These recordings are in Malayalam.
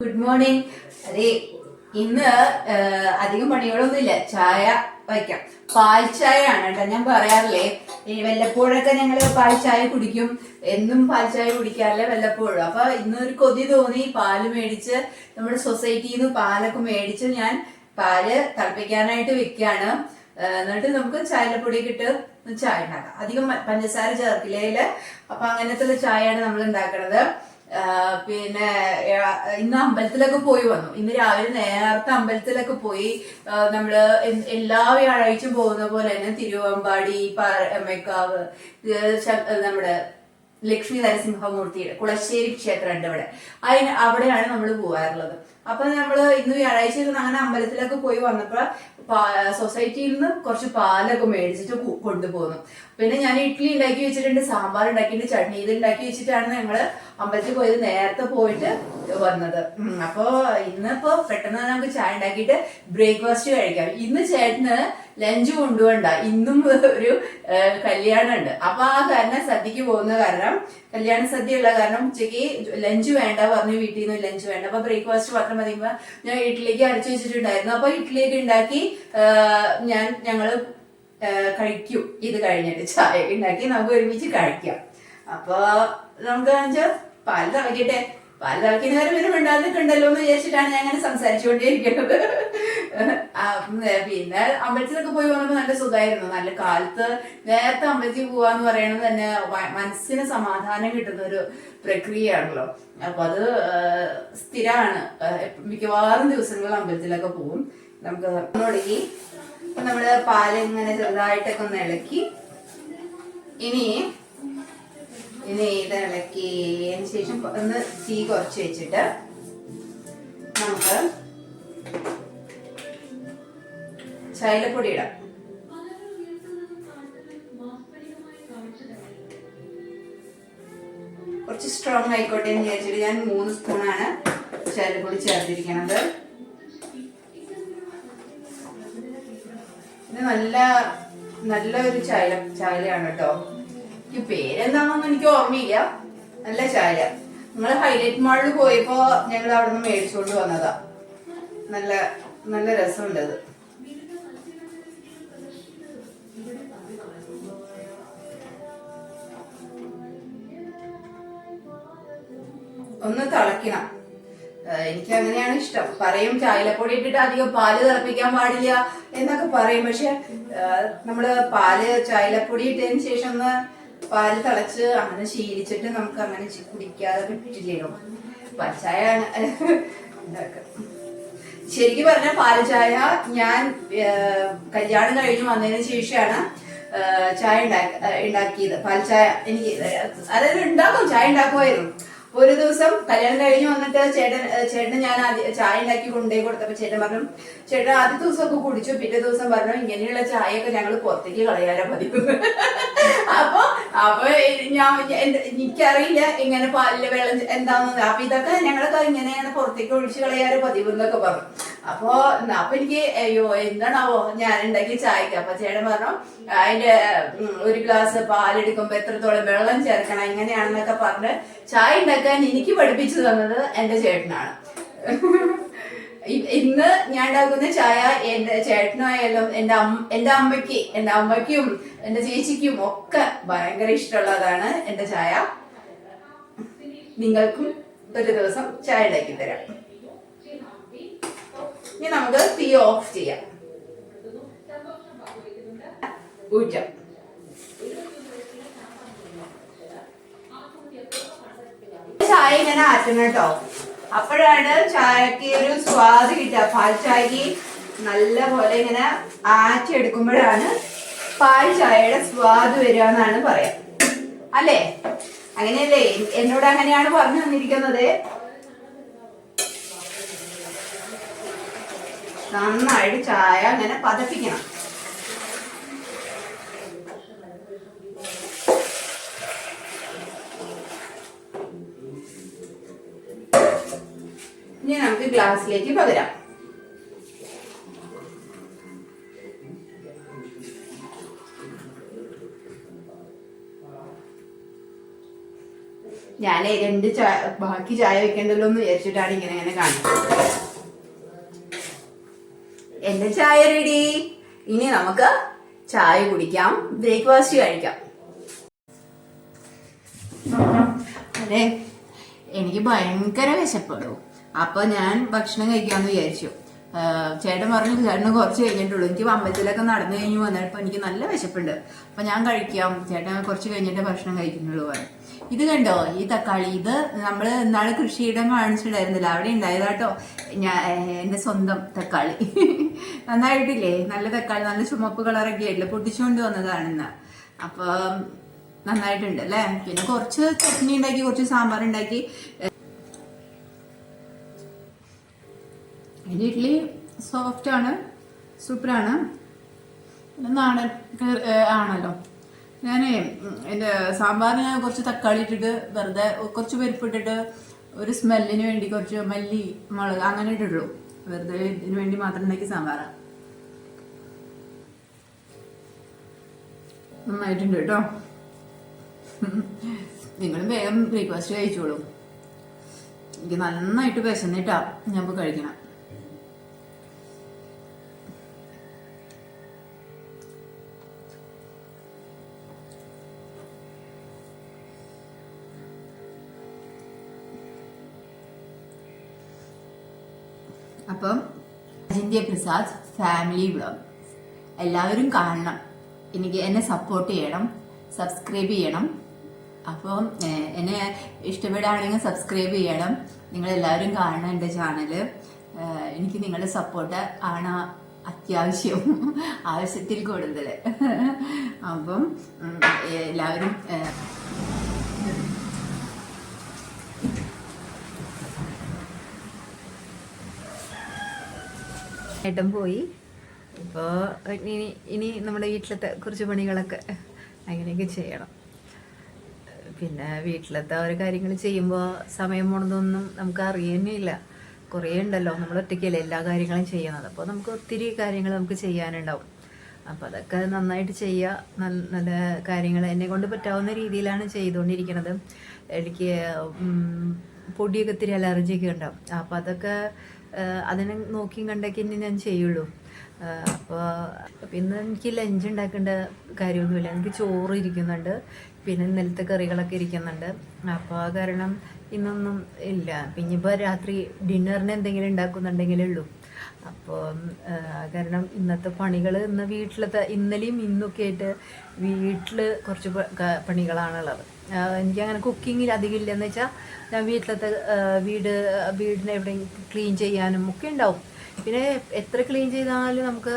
ഗുഡ് മോർണിംഗ് അതെ ഇന്ന് അധികം പണികളൊന്നുമില്ല. ചായ വയ്ക്കാം. പാൽ ചായ ആണ് കേട്ടോ ഞാൻ പറയാറില്ലേ. വല്ലപ്പോഴൊക്കെ ഞങ്ങൾ പാൽ ചായ കുടിക്കും. എന്നും പാൽ ചായ കുടിക്കാറില്ല വല്ലപ്പോഴും. അപ്പൊ ഇന്ന് ഒരു കൊതി തോന്നി. പാൽ മേടിച്ച് നമ്മുടെ സൊസൈറ്റിയിൽ നിന്ന് പാലൊക്കെ മേടിച്ച് ഞാൻ പാൽ തിളപ്പിക്കാനായിട്ട് വെക്കാണ്. ആ, എന്നിട്ട് നമുക്ക് ചായപ്പൊടിയൊക്കെ ഇട്ട് ചായ ഉണ്ടാക്കാം. അധികം പഞ്ചസാര ചേർക്കില്ലേൽ. അപ്പൊ അങ്ങനത്തെ ചായയാണ് നമ്മൾ ഉണ്ടാക്കണത്. ആ, പിന്നെ ഇന്ന് അമ്പലത്തിലൊക്കെ പോയി വന്നു. ഇന്ന് രാവിലെ നേരത്തെ അമ്പലത്തിലൊക്കെ പോയി നമ്മൾ എല്ലാ വ്യാഴാഴ്ചയും പോകുന്ന പോലെ തന്നെ തിരുവമ്പാടി പാറമേക്കാവ് നമ്മുടെ ലക്ഷ്മി നരസിംഹമൂർത്തിയുടെ കുളശ്ശേരി ക്ഷേത്രം ഉണ്ട് ഇവിടെ അതിന് അവിടെയാണ് നമ്മൾ പോകാറുള്ളത്. അപ്പൊ നമ്മൾ ഇന്ന് വ്യാഴാഴ്ച അങ്ങനെ അമ്പലത്തിലൊക്കെ പോയി വന്നപ്പോ സൊസൈറ്റിയിൽ നിന്ന് കുറച്ച് പാലൊക്കെ മേടിച്ചിട്ട് കൊണ്ടുപോകുന്നു പിന്നെ ഞാൻ ഇഡ്ഡലി ഉണ്ടാക്കി വെച്ചിട്ടുണ്ട് സാമ്പാർ ഉണ്ടാക്കിയിട്ടുണ്ട് ചട്നി ഇത് ഉണ്ടാക്കി വെച്ചിട്ടാണ് ഞങ്ങൾ അമ്പലത്തിൽ പോയത് നേരത്തെ പോയിട്ട് വന്നത്. അപ്പോ ഇന്നിപ്പോ പെട്ടെന്ന് നമുക്ക് ചായ ഉണ്ടാക്കിയിട്ട് ബ്രേക്ക്ഫാസ്റ്റ് കഴിക്കാം. ഇന്ന് ചേട്ടന് ലഞ്ച് കൊണ്ടുപോകണ്ട ഇന്നും ഒരു കല്യാണം ഉണ്ട് അപ്പൊ ആ കാരണം സദ്യക്ക് പോകുന്ന കാരണം കല്യാണ സദ്യ ഉള്ള കാരണം ഉച്ചയ്ക്ക് ലഞ്ച് വേണ്ട പറഞ്ഞു വീട്ടിൽ നിന്ന് ലഞ്ച് വേണ്ട. അപ്പൊ ബ്രേക്ക്ഫാസ്റ്റ് മാത്രം മതി. ഞാൻ ഇഡ്ഡലിക്ക് അരച്ചു വെച്ചിട്ടുണ്ടായിരുന്നു. അപ്പൊ ഇഡ്ഡലിയൊക്കെ ഉണ്ടാക്കി ഞാൻ ഞങ്ങൾ കഴിക്കും. ഇത് കഴിഞ്ഞിട്ട് ചായ ഉണ്ടാക്കി നമുക്ക് ഒരുമിച്ച് കഴിക്കാം. അപ്പൊ നമുക്ക് പാൽ തിളക്കട്ടെ പാൽ തിളക്കുന്നവരെ പിന്നെ മിണ്ടാതിട്ടുണ്ടല്ലോ എന്ന് വിചാരിച്ചിട്ടാണ് ഞാൻ അങ്ങനെ സംസാരിച്ചുകൊണ്ടേയിരിക്കുന്നത് പിന്നെ അമ്പലത്തിലൊക്കെ പോയി വന്നപ്പോ നല്ല സുഖമായിരുന്നു നല്ല കാലത്ത് നേരത്തെ അമ്പലത്തിൽ പോവാന്ന് പറയുന്നത് തന്നെ മനസ്സിന് സമാധാനം കിട്ടുന്ന ഒരു പ്രക്രിയയാണല്ലോ. അപ്പൊ അത് സ്ഥിരമാണ് മിക്കവാറും ദിവസങ്ങളിൽ അമ്പലത്തിലൊക്കെ പോകും നമുക്ക് തുടങ്ങി. നമ്മൾ പാൽ ഇങ്ങനെ ചെറുതായിട്ടൊക്കെ ഒന്ന് ഇളക്കി. ഇനി ഇനി ഇത് ഇളക്കിയതിന് ശേഷം ഒന്ന് തീ കുറച്ച് വെച്ചിട്ട് നമുക്ക് ചൈലപ്പൊടി ഇടാം കുറച്ച് സ്ട്രോങ് ആയിക്കോട്ടെ എന്ന് വിചാരിച്ചിട്ട് ഞാൻ മൂന്ന് സ്പൂണാണ് ചൈലപ്പൊടി ചേർത്തിരിക്കണത്. ഇത് നല്ല നല്ല ഒരു ചായ ചായയാണ് കേട്ടോ. ഈ പേരെന്താണെന്നൊന്നും എനിക്ക് ഓർമ്മയില്ല. നല്ല ചായ. നിങ്ങൾ ഹൈലൈറ്റ് മാളിൽ പോയപ്പോ ഞങ്ങൾ അവിടെ നിന്ന് മേടിച്ചുകൊണ്ട് വന്നതാ. നല്ല നല്ല രസമുണ്ട് ഒന്ന് തിളയ്ക്കണം. എനിക്ക് അങ്ങനെയാണ് ഇഷ്ടം. പറയും ചായലപ്പൊടി ഇട്ടിട്ട് അധികം പാൽ തിളപ്പിക്കാൻ പാടില്ല എന്നൊക്കെ പറയും. പക്ഷെ നമ്മൾ പാൽ ചായലപ്പൊടി ഇട്ടതിന് ശേഷം ഒന്ന് പാൽ തിളച്ച് അങ്ങനെ ശീലിച്ചിട്ട് നമുക്ക് അങ്ങനെ കുടിക്കാതെ പറ്റില്ലല്ലോ. പച്ചായ ശരിക്കും പറഞ്ഞ പാൽ ചായ ഞാൻ കല്യാണം കഴിഞ്ഞ് വന്നതിന് ശേഷമാണ് ചായ ഉണ്ടാക്കിയത്. പാൽ ചായ എനിക്ക് അതായത് ഉണ്ടാക്കും ചായ ഉണ്ടാക്കുമായിരുന്നു. ഒരു ദിവസം കല്യാണം കഴിഞ്ഞ് വന്നിട്ട് ചേട്ടൻ ചേട്ടന് ഞാൻ ചായ ഉണ്ടാക്കി കൊണ്ടുപോയി കൊടുത്തപ്പോ ചേട്ടൻ പറഞ്ഞു ചേട്ടൻ ആദ്യ ദിവസമൊക്കെ കുടിച്ചു പിറ്റേ ദിവസം പറഞ്ഞു ഇങ്ങനെയുള്ള ചായയൊക്കെ ഞങ്ങൾ പുറത്തേക്ക് കളയാനാ പതിവ്. അപ്പൊ അപ്പൊ ഞാൻ എനിക്കറിയില്ല ഇങ്ങനെ പാലിലെ വെള്ളം എന്താന്ന് അപ്പൊ ഇതൊക്കെ ഞങ്ങളൊക്കെ ഇങ്ങനെയാണ് പുറത്തേക്ക് ഒഴിച്ച് കളയാറ് പതിവ് എന്നൊക്കെ പറഞ്ഞു. അപ്പൊ അപ്പൊ എനിക്ക് അയ്യോ എന്താണാവോ? ഞാൻ ഉണ്ടാക്കി ചായക്ക്. അപ്പൊ ചേട്ടൻ പറഞ്ഞു അതിന്റെ ഒരു ഗ്ലാസ് പാലെടുക്കുമ്പോ എത്രത്തോളം വെള്ളം ചേർക്കണം എങ്ങനെയാണെന്നൊക്കെ പറഞ്ഞ് ചായ ഉണ്ടാക്കാൻ എനിക്ക് പഠിപ്പിച്ചു തന്നത് എന്റെ ചേട്ടനാണ്. ഇന്ന് ഞാൻ ഉണ്ടാക്കുന്ന ചായ എന്റെ ചേട്ടനായാലും എന്റെ എന്റെ അമ്മയ്ക്ക് എന്റെ അമ്മയ്ക്കും എന്റെ ചേച്ചിക്കും ഒക്കെ ഭയങ്കര ഇഷ്ടമുള്ളതാണ് എന്റെ ചായ. നിങ്ങൾക്കും ഒരു ദിവസം ചായ ഉണ്ടാക്കി തരാം. ഇനി നമുക്ക് തീ ഓഫ് ചെയ്യാം. പൂജ്യം ചായ ഇങ്ങനെ ആറ്റണം കേട്ടോ. അപ്പോഴാണ് ചായക്ക് ഒരു സ്വാദ് കിട്ടുക. പാൽ ചായക്ക് നല്ല പോലെ ഇങ്ങനെ ആറ്റി എടുക്കുമ്പോഴാണ് പാൽ ചായയുടെ സ്വാദ് വരിക എന്നാണ് പറയാം. അല്ലേ? അങ്ങനെയല്ലേ? എന്നോട് അങ്ങനെയാണ് പറഞ്ഞു തന്നിരിക്കുന്നത്. നന്നായിട്ട് ചായ അങ്ങനെ പതപ്പിക്കണം. ഇനി നമുക്ക് ഗ്ലാസ്സിലേക്ക് പകരാം. ഞാനേ രണ്ട് ചായ ബാക്കി ചായ വെക്കണ്ടല്ലോ എന്ന് വിചാരിച്ചിട്ടാണ് ഇങ്ങനെ ഇങ്ങനെ കാണിക്കുന്നത് എന്റെ ചായ റെഡി ഇനി നമുക്ക് ചായ കുടിക്കാം ബ്രേക്ക്ഫാസ്റ്റ് കഴിക്കാം. അതെ എനിക്ക് ഭയങ്കര വിശപ്പെടും അപ്പൊ ഞാൻ ഭക്ഷണം കഴിക്കാന്ന് വിചാരിച്ചു. ചേട്ടൻ പറഞ്ഞു ചേട്ടന് കുറച്ച് കഴിഞ്ഞിട്ടുള്ളൂ. എനിക്ക് അമ്പലത്തിലൊക്കെ നടന്നു കഴിഞ്ഞു വന്നപ്പോ എനിക്ക് നല്ല വിശപ്പുണ്ട്. അപ്പൊ ഞാൻ കഴിക്കാം. ചേട്ടൻ കുറച്ച് കഴിഞ്ഞിട്ട് ഭക്ഷണം കഴിക്കുന്നുള്ളൂ പറഞ്ഞു. ഇത് കണ്ടോ? ഈ തക്കാളി. ഇത് നമ്മൾ ഇന്നാൾ കൃഷിയിടം കാണിച്ചിട്ടുണ്ടായിരുന്നില്ല. അവിടെ ഉണ്ടായതാട്ടോ. ഞാൻ എന്റെ സ്വന്തം തക്കാളി. നന്നായിട്ടില്ലേ? നല്ല തക്കാളി നല്ല ചുമപ്പ് കളറൊക്കെ ആയിട്ടില്ല? പൊട്ടിച്ചുകൊണ്ട് വന്നതാണെന്ന് അപ്പൊ നന്നായിട്ടുണ്ട് അല്ലേ? പിന്നെ കുറച്ച് ചട്നി ഉണ്ടാക്കി കുറച്ച് സാമ്പാർ ഉണ്ടാക്കി. എന്റെ ഇഡ്ഡലി സോഫ്റ്റ് ആണ്. സൂപ്പറാണ് നാടൻ ആണല്ലോ. ഞാൻ എന്റെ സാമ്പാറിന് കുറച്ച് തക്കാളി ഇട്ടിട്ട് വെറുതെ കുറച്ച് പരിപ്പിട്ടിട്ട് ഒരു സ്മെല്ലിന് വേണ്ടി കുറച്ച് മല്ലി മുളക് അങ്ങനെ ഇട്ടിട്ടുള്ളൂ. വെറുതെ ഇതിന് വേണ്ടി മാത്രം ഉണ്ടാക്കി സാമ്പാറാണ് നന്നായിട്ടുണ്ട് കേട്ടോ. നിങ്ങൾ വേഗം ബ്രേക്ക്ഫാസ്റ്റ് കഴിച്ചോളൂ. എനിക്ക് നന്നായിട്ട് വിശന്നിട്ടാ ഞാൻ ഇപ്പോൾ കഴിക്കണം. അപ്പം അജിന്ത്യ പ്രസാദ് ഫാമിലി വ്ളോഗ് എല്ലാവരും കാണണം. എനിക്ക് എന്നെ സപ്പോർട്ട് ചെയ്യണം. സബ്സ്ക്രൈബ് ചെയ്യണം. അപ്പം എന്നെ ഇഷ്ടപ്പെടുകയാണെങ്കിൽ സബ്സ്ക്രൈബ് ചെയ്യണം. നിങ്ങൾ എല്ലാവരും കാണണം എന്റെ ചാനൽ എനിക്ക് നിങ്ങളുടെ സപ്പോർട്ട് ആണ് അത്യാവശ്യം ആവശ്യത്തിൽ കൂടുതൽ. അപ്പം എല്ലാവരും ഏട്ടൻ പോയി. ഇപ്പോൾ ഇനി ഇനി നമ്മുടെ വീട്ടിലത്തെ കുറച്ച് പണികളൊക്കെ അങ്ങനെയൊക്കെ ചെയ്യണം. പിന്നെ വീട്ടിലത്തെ ഓരോ കാര്യങ്ങൾ ചെയ്യുമ്പോൾ സമയം പോണതൊന്നും നമുക്ക് അറിയുന്നില്ല. കുറേ ഉണ്ടല്ലോ നമ്മൾ ഒറ്റയ്ക്കല്ലേ എല്ലാ കാര്യങ്ങളും ചെയ്യുന്നത്. അപ്പോൾ നമുക്ക് ഒത്തിരി കാര്യങ്ങൾ നമുക്ക് ചെയ്യാനുണ്ടാവും. അപ്പം അതൊക്കെ നന്നായിട്ട് ചെയ്യുക നല്ല നല്ല കാര്യങ്ങൾ എന്നെ കൊണ്ട് പറ്റാവുന്ന രീതിയിലാണ് ചെയ്തുകൊണ്ടിരിക്കുന്നത്. എനിക്ക് പൊടിയൊക്കെ ഇത്തിരി അലർജിയൊക്കെ ഉണ്ടാവും. അപ്പം അതൊക്കെ അതിനെ നോക്കിയും കണ്ടൊക്കെ ഇനി ഞാൻ ചെയ്യുള്ളൂ. അപ്പോൾ പിന്നെ എനിക്ക് ലഞ്ച് ഉണ്ടാക്കേണ്ട കാര്യമൊന്നുമില്ല. എനിക്ക് ചോറ് ഇരിക്കുന്നുണ്ട്. പിന്നെ ഇന്നലത്തെ കറികളൊക്കെ ഇരിക്കുന്നുണ്ട്. അപ്പോൾ ആ കാരണം ഇന്നൊന്നും ഇല്ല. പിന്നെ ഇപ്പോൾ രാത്രി ഡിന്നറിന് എന്തെങ്കിലും ഉണ്ടാക്കുന്നുണ്ടെങ്കിലേ ഉള്ളൂ. അപ്പോൾ കാരണം ഇന്നത്തെ പണികൾ ഇന്ന് വീട്ടിലത്തെ ഇന്നലെയും ഇന്നൊക്കെ ആയിട്ട് വീട്ടിൽ കുറച്ച് പണികളാണുള്ളത്. എനിക്കങ്ങനെ കുക്കിങ്ങിൽ അധികം ഇല്ലെന്ന് വെച്ചാൽ ഞാൻ വീട്ടിലത്തെ വീട് വീടിനെ എവിടെ ക്ലീൻ ചെയ്യാനും ഒക്കെ ഉണ്ടാവും. പിന്നെ എത്ര ക്ലീൻ ചെയ്താലും നമുക്ക്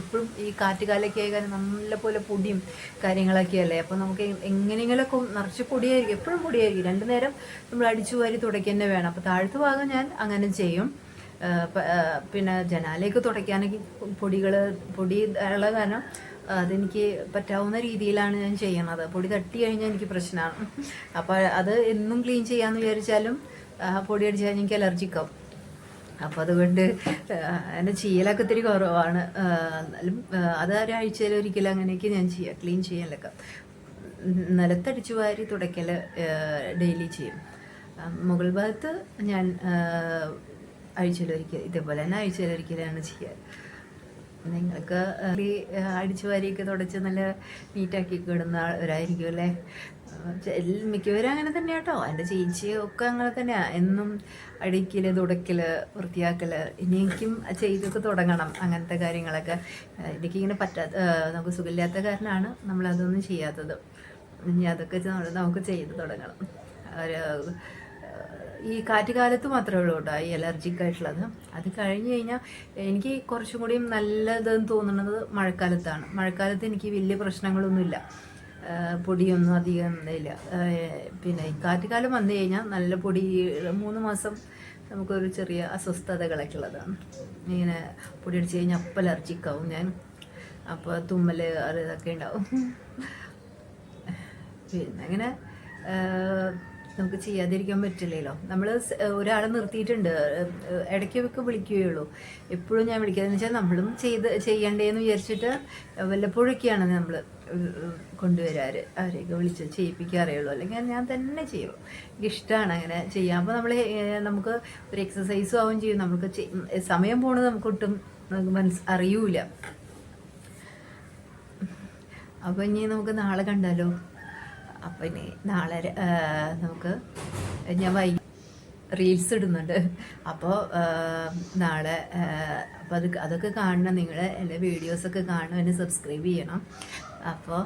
എപ്പോഴും ഈ കാറ്റുകാലൊക്കെ ആയി കാരണം നല്ല പോലെ പൊടിയും കാര്യങ്ങളൊക്കെ അല്ലേ? അപ്പോൾ നമുക്ക് എങ്ങനെയെങ്കിലുമൊക്കെ നിറച്ച് പൊടിയായിരിക്കും എപ്പോഴും പൊടിയായിരിക്കും. രണ്ടു നേരം നമ്മൾ അടിച്ചു വാരി തുടയ്ക്കുക തന്നെ വേണം. അപ്പോൾ താഴത്തെ ഭാഗം ഞാൻ അങ്ങനെ ചെയ്യും. പിന്നെ ജനാലയൊക്കെ തുടയ്ക്കാനൊക്കെ പൊടികൾ പൊടി ഉള്ള കാരണം അതെനിക്ക് പറ്റാവുന്ന രീതിയിലാണ് ഞാൻ ചെയ്യണത്. പൊടി തട്ടി കഴിഞ്ഞാൽ എനിക്ക് പ്രശ്നമാണ് അപ്പോൾ അത് എന്നും ക്ലീൻ ചെയ്യാമെന്ന് വിചാരിച്ചാലും പൊടി അടിച്ചാൽ എനിക്ക് അലർജിക്കാവും അപ്പോൾ അതുകൊണ്ട് എന്റെ ചെയ്യലൊക്കെ ഇത്തിരി കുറവാണ്. എന്നാലും അത് ഒരാഴ്ചയിൽ ഒരിക്കലും അങ്ങനെയൊക്കെ ഞാൻ ചെയ്യാം ക്ലീൻ ചെയ്യലൊക്കെ നിലത്തടിച്ചു വാരി തുടയ്ക്കൽ ഡെയിലി ചെയ്യും. മുകൾ ഭാഗത്ത് ഞാൻ ആഴ്ചയിലൊരിക്കൽ ഇതേപോലെ തന്നെ ആഴ്ചയിലൊരിക്കലാണ് ചെയ്യാറ് നിങ്ങൾക്ക് അടിച്ചു വാരിയൊക്കെ തുടച്ച് നല്ല നീറ്റാക്കി കിടുന്നവരായിരിക്കും അല്ലേ? എൽ- മിക്കവരും അങ്ങനെ തന്നെ കേട്ടോ എന്റെ ചേച്ചി ഒക്കെ അങ്ങനെ തന്നെയാണ് എന്നും അടിക്കൽ തുടയ്ക്കൽ വൃത്തിയാക്കൽ ഇനിക്കും ചെയ്തൊക്കെ തുടങ്ങണം അങ്ങനത്തെ കാര്യങ്ങളൊക്കെ. എനിക്ക് ഇങ്ങനെ പറ്റാത്ത നമുക്ക് സുഖമില്ലാത്ത കാരണമാണ് നമ്മളതൊന്നും ചെയ്യാത്തത്. ഇനി അതൊക്കെ നമുക്ക് ചെയ്ത് തുടങ്ങണം. ഒരു ഈ കാറ്റുകാലത്ത് മാത്രമേ ഉള്ളൂ കേട്ടോ ഈ അലർജിക് ആയിട്ടുള്ളത്. അത് കഴിഞ്ഞ് കഴിഞ്ഞാൽ എനിക്ക് കുറച്ചും കൂടിയും നല്ലതെന്ന് തോന്നുന്നത് മഴക്കാലത്താണ്. മഴക്കാലത്ത് എനിക്ക് വലിയ പ്രശ്നങ്ങളൊന്നുമില്ല. പൊടിയൊന്നും അധികം ഇല്ല. പിന്നെ ഈ കാറ്റുകാലം വന്നു കഴിഞ്ഞാൽ നല്ല പൊടി മൂന്ന് മാസം നമുക്കൊരു ചെറിയ അസ്വസ്ഥതകളൊക്കെ ഉള്ളതാണ്. ഇങ്ങനെ പൊടി അടിച്ചു കഴിഞ്ഞാൽ അപ്പം അലർജിക്കാവും ഞാൻ. അപ്പോൾ തുമ്മൽ അത് ഇതൊക്കെ ഉണ്ടാവും. പിന്നെ അങ്ങനെ നമുക്ക് ചെയ്യാതിരിക്കാൻ പറ്റില്ലല്ലോ. നമ്മൾ ഒരാളെ നിർത്തിയിട്ടുണ്ട്. ഇടയ്ക്കൊക്കെ വിളിക്കുകയുള്ളൂ. എപ്പോഴും ഞാൻ വിളിക്കാതെന്ന് വെച്ചാൽ നമ്മളും ചെയ്ത് ചെയ്യണ്ടേന്ന് വിചാരിച്ചിട്ട് വല്ലപ്പോഴൊക്കെയാണ് നമ്മൾ കൊണ്ടുവരാറ്. അവരെയൊക്കെ വിളിച്ച് ചെയ്യിപ്പിക്കാറേ ഉള്ളൂ അല്ലെങ്കിൽ ഞാൻ തന്നെ ചെയ്യും. എനിക്കിഷ്ടമാണ് അങ്ങനെ ചെയ്യാം അപ്പോൾ നമ്മൾ നമുക്ക് ഒരു എക്സസൈസും ആവും ചെയ്യും. നമുക്ക് സമയം പോണത് നമുക്ക് ഒട്ടും നമുക്ക് മനസ്സ് അറിയൂല. അപ്പോൾ ഇനി നമുക്ക് നാളെ കണ്ടാലോ? അപ്പോൾ ഇനി നാളെ നമുക്ക് ഞാൻ വൈ റീൽസ് ഇടുന്നുണ്ട്. അപ്പോൾ നാളെ അപ്പോൾ അത് അതൊക്കെ കാണണം. നിങ്ങൾ എന്റെ വീഡിയോസൊക്കെ കാണണം. എന്നെ സബ്സ്ക്രൈബ് ചെയ്യണം. അപ്പോൾ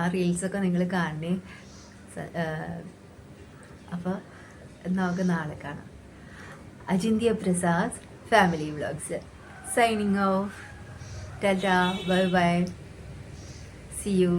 ആ റീൽസൊക്കെ നിങ്ങൾ കാണണേ. അപ്പോൾ നമുക്ക് നാളെ കാണാം. Ajinthya Prasad family vlogs signing off tata. Bye bye. See you.